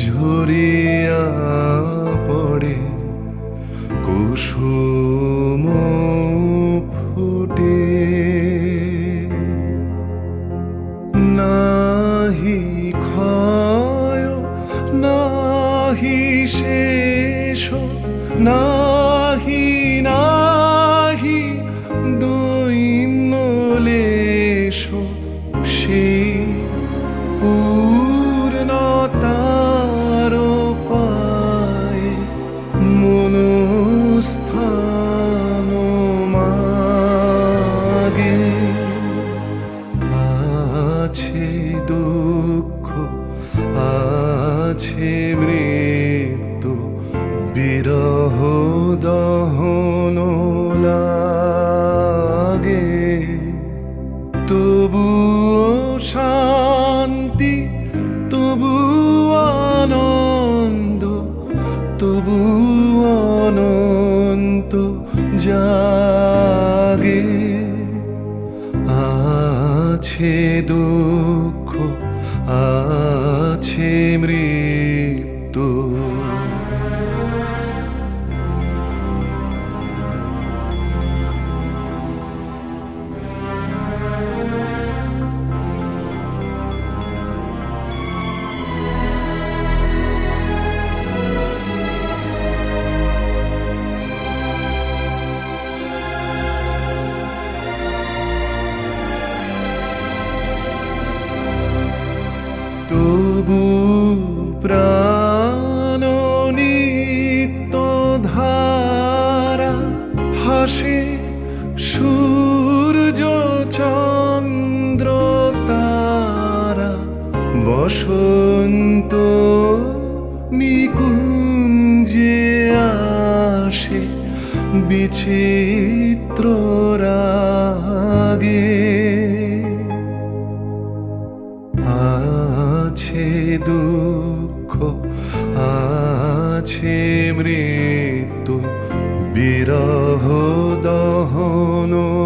ঝরিয়া পড়ে কুসুম আছে মৃত্যু বিরহ দহ। দুঃখ আছে মৃত্যু বিরহ দহনো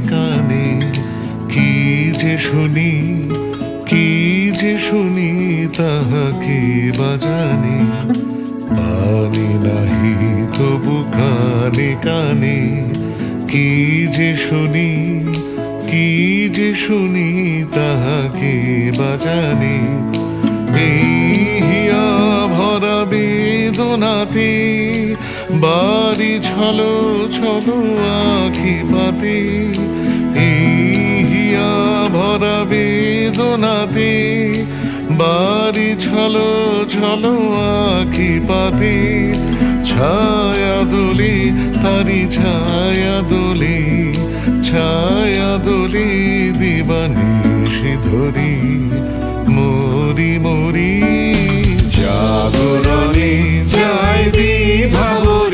কানে, কি যে শুনি, কি যে শুনি তাহাকে বাজানে পানি নাহি তবু কানে কানে, কি যে শুনি, কি যে শুনি তাহাকে বাজানে এই হিয়া ভরা বেদনাতে বাড়ি ছলো ছলো আখি পাতে। এই হিয়া ভরা বেদনাতে। বাড়ি ছলো ছলো আখি পাতে। ছায়া দোলে, তারি ছায়া দোলে। ছায়া দোলে দিবানিশি ধরি। মরি মরি। জাগরণে যায় ভাবরি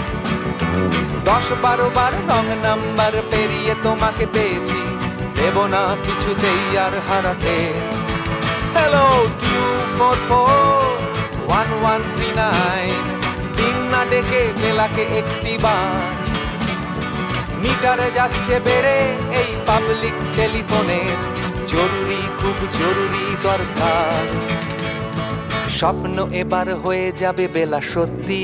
দশ বারো বার রং নাম্বার পেরিয়ে তোমাকে পেয়েছি। দেব না কিছুতেই আর হারাতে। Hello two four four one one three nine দিন না ডেকে বেলাকে একটি বার। মিটারে যাচ্ছে বেড়ে এই পাবলিক টেলিফোনে জরুরি, খুব জরুরি দরকার। স্বপ্ন এবার হয়ে যাবে বেলা সত্যি।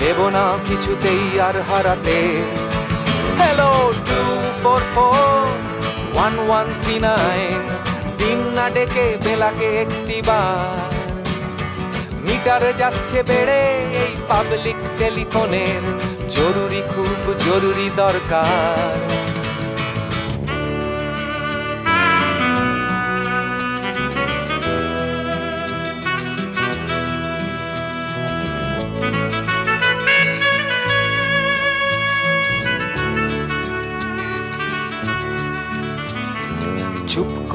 দেব না কিছুতেই আর হারাতে। Hello two four four one one three nine দিন না ডেকে বেলাকে একটি মিটার মিটারে যাচ্ছে বেড়ে এই পাবলিক টেলিফোনের জরুরি খুব জরুরি দরকার।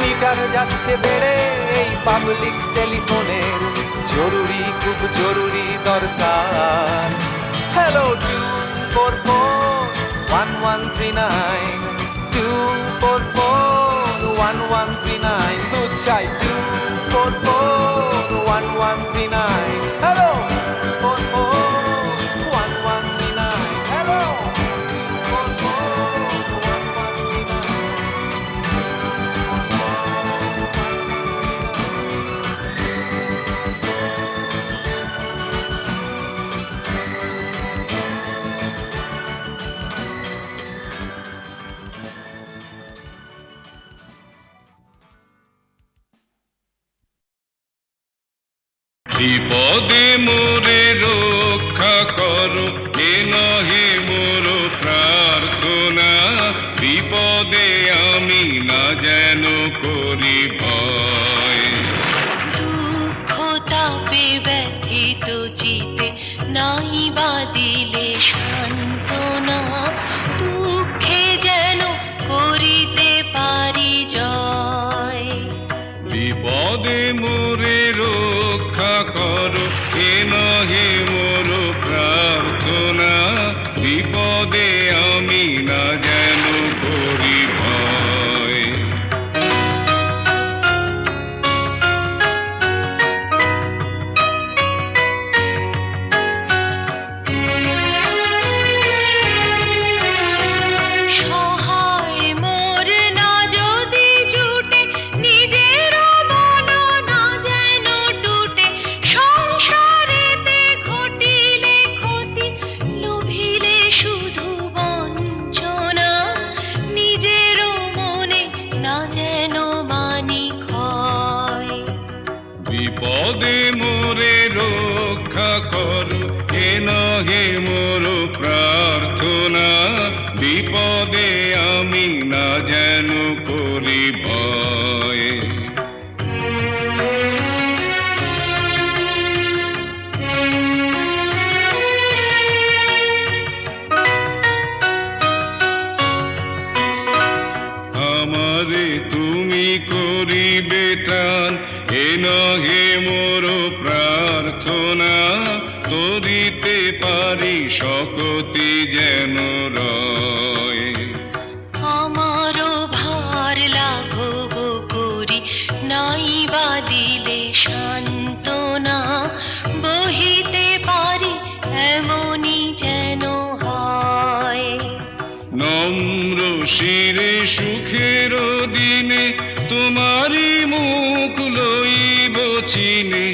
মিটার যাচ্ছে বেড়ে, এই পাবলিক টেলিফোনের জরুরি, খুব জরুরি দরকার। Hello two four four one one three nine two four four one one three nine দু চাই two four four one one three nine hello বিপদে মোরে রক্ষা করো এ নহে মোর প্রার্থনা। বিপদে আমি না যেন করি ভয়। দুঃখ তাপে ব্যথিত চিতে নাই বা দিলে সান্ত্বনা। দুঃখে যেন করিতে পারি জয়। বিপদে মোরে রক্ষা করো এ নহে মোর প্রার্থনা। বিপদে বা দিলে সান্ত্বনা, বহিতে পারি এমনই যেন হয়। নম্র শিরে সুখের দিনে তোমারই মুখ লইব চিনে।